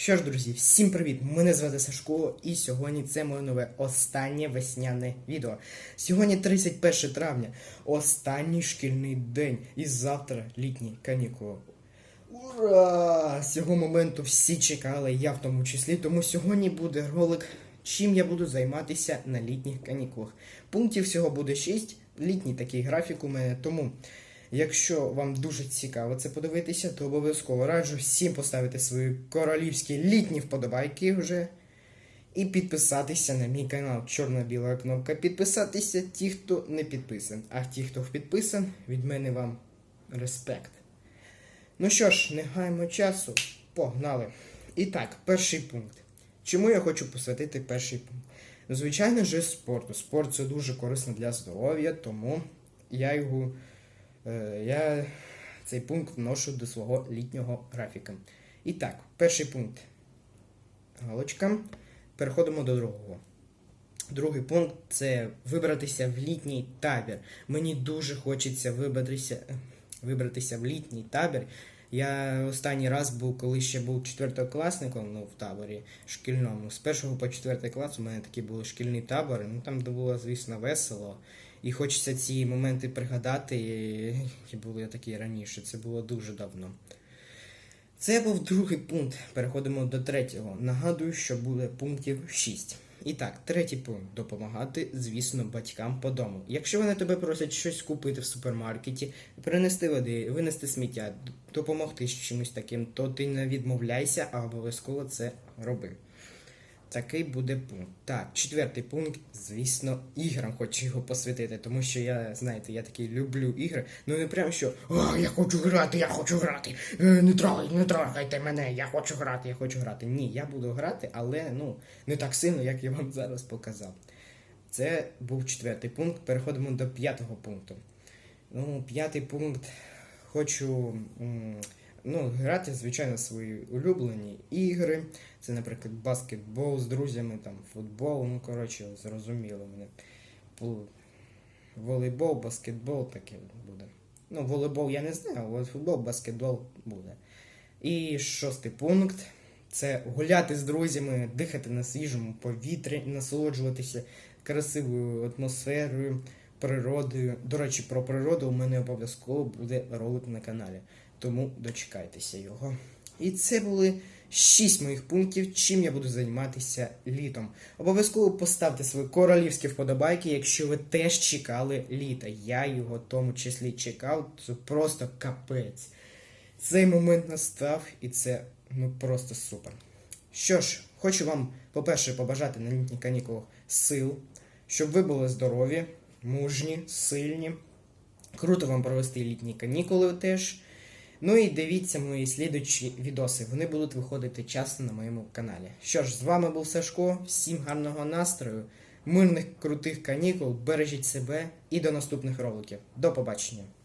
Що ж, друзі, всім привіт! Мене звати Сашко, і сьогодні це моє нове останнє весняне відео. Сьогодні 31 травня, останній шкільний день, і завтра літні канікули. Ура! З цього моменту всі чекали, я в тому числі, тому сьогодні буде ролик, чим я буду займатися на літніх канікулах. Пунктів всього буде 6, літній такий графік у мене, тому. Якщо вам дуже цікаво це подивитися, то обов'язково раджу всім поставити свої королівські літні вподобайки вже. І підписатися на мій канал. Чорна-біла кнопка підписатися, ті, хто не підписан. А ті, хто підписан, від мене вам респект. Ну що ж, не гаємо часу, погнали. І так, перший пункт. Чому я хочу посвятити перший пункт? Звичайно ж, спорту. Спорт це дуже корисно для здоров'я, тому я його. Е, Я цей пункт вношу до свого літнього графіка. І так, перший пункт. Галочка. Переходимо до другого. Другий пункт це вибратися в літній табір. Мені дуже хочеться вибратися, вибратися в літній табір. Я останній раз був, коли ще був четвертокласником ну, в таборі шкільному. З першого по четвертий клас у мене такі були шкільні табори. Ну там було, звісно, весело. І хочеться ці моменти пригадати, які були такі раніше. Це було дуже давно. Це був другий пункт. Переходимо до третього. Нагадую, що буде пунктів 6. І так, третій пункт допомагати, звісно, батькам по дому. Якщо вони тебе просять щось купити в супермаркеті, принести води, винести сміття, допомогти з чимось таким, то ти не відмовляйся, а обов'язково це роби. Такий буде пункт. Так, четвертий пункт, звісно, іграм хочу його посвятити, тому що я, знаєте, я такий люблю ігри. Ну не прям що О, я хочу грати, я хочу грати. Е, Не трогай, не трогайте мене, я хочу грати, я хочу грати. Ні, я буду грати, але ну не так сильно, як я вам зараз показав. Це був четвертий пункт. Переходимо до п'ятого пункту. Ну, п'ятий пункт. Хочу. м, Ну, грати, звичайно, свої улюблені ігри. Це, наприклад, баскетбол з друзями, там, футбол, ну, коротше, зрозуміло мене. Волейбол, баскетбол таке буде. Ну, волейбол я не знаю, але футбол, баскетбол буде. І шостий пункт це гуляти з друзями, дихати на свіжому повітрі, насолоджуватися красивою атмосферою, природою. До речі, про природу у мене обов'язково буде ролик на каналі, тому дочекайтеся його. І це були шість моїх пунктів, чим я буду займатися літом. Обов'язково поставте свої королівські вподобайки, якщо ви теж чекали літа. Я його в тому числі чекав. Це просто капець. Цей момент настав, і це ну просто супер. Що ж, хочу вам, по-перше, побажати на літніх канікулах сил, щоб ви були здорові, мужні, сильні. Круто вам провести літні канікули теж. Ну і дивіться мої слідучі відоси. Вони будуть виходити часто на моєму каналі. Що ж, з вами був Сашко. Всім гарного настрою, мирних крутих канікул, бережіть себе і до наступних роликів. До побачення!